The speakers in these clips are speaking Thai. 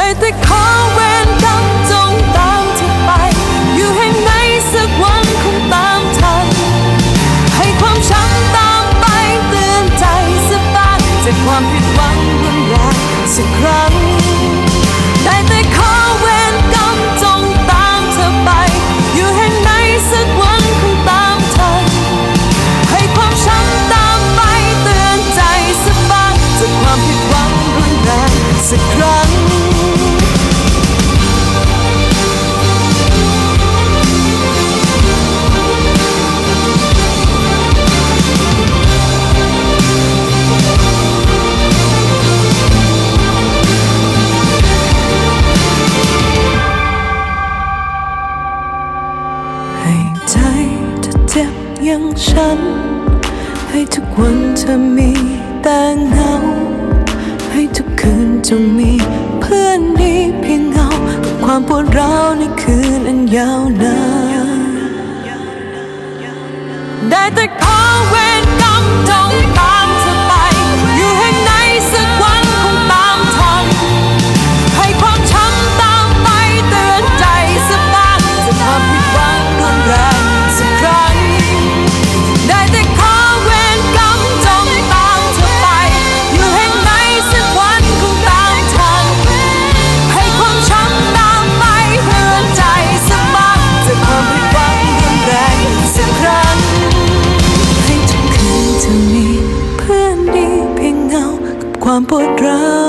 ได้แต่ขอเวรกรรมจงตามเธอไป อยู่ให้ไหนสักวันคงตามทัน ให้ความช้ำตามไปเตือนใจสบายจากความผิดหวังรุนแรงสักครั้ง ได้แต่ขอเวรกรรมจงตามเธอไป อยู่ให้ไหนสักวันคงตามทัน ให้ความช้ำตามไปเตือนใจสบายจากความผิดหวังรุนแรงสักครั้ง ในคืนอันยาวนานได้แต่ขอเว ความปวดร้าว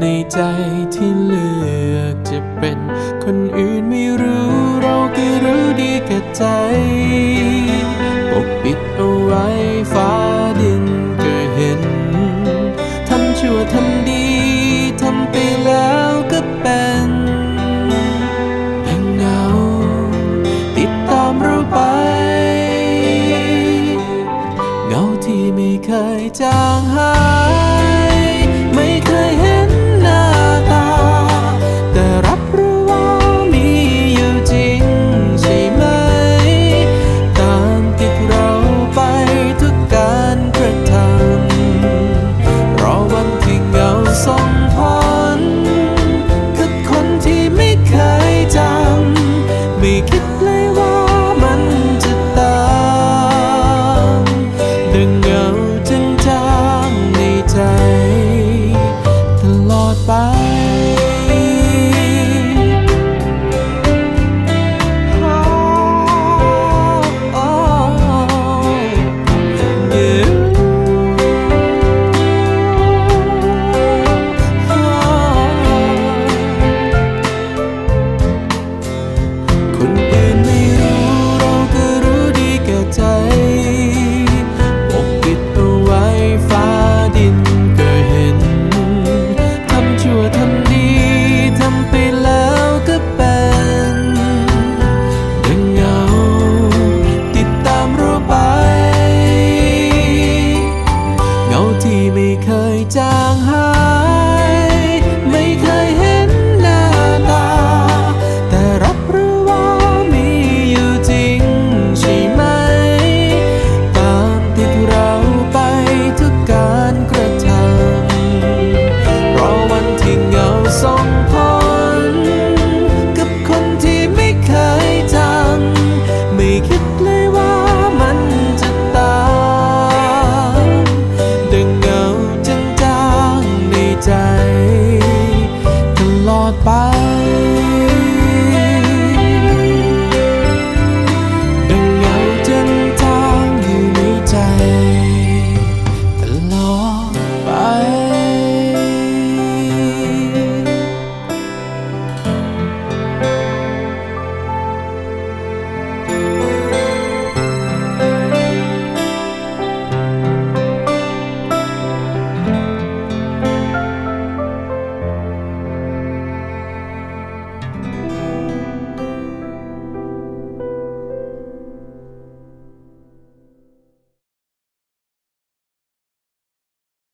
ในใจที่เลือกจะเป็นคนอื่นไม่รู้เราก็รู้ดีกับใจ ปกปิดเอาไว้ฟ้าดินก็เห็น ทำชั่วทำดี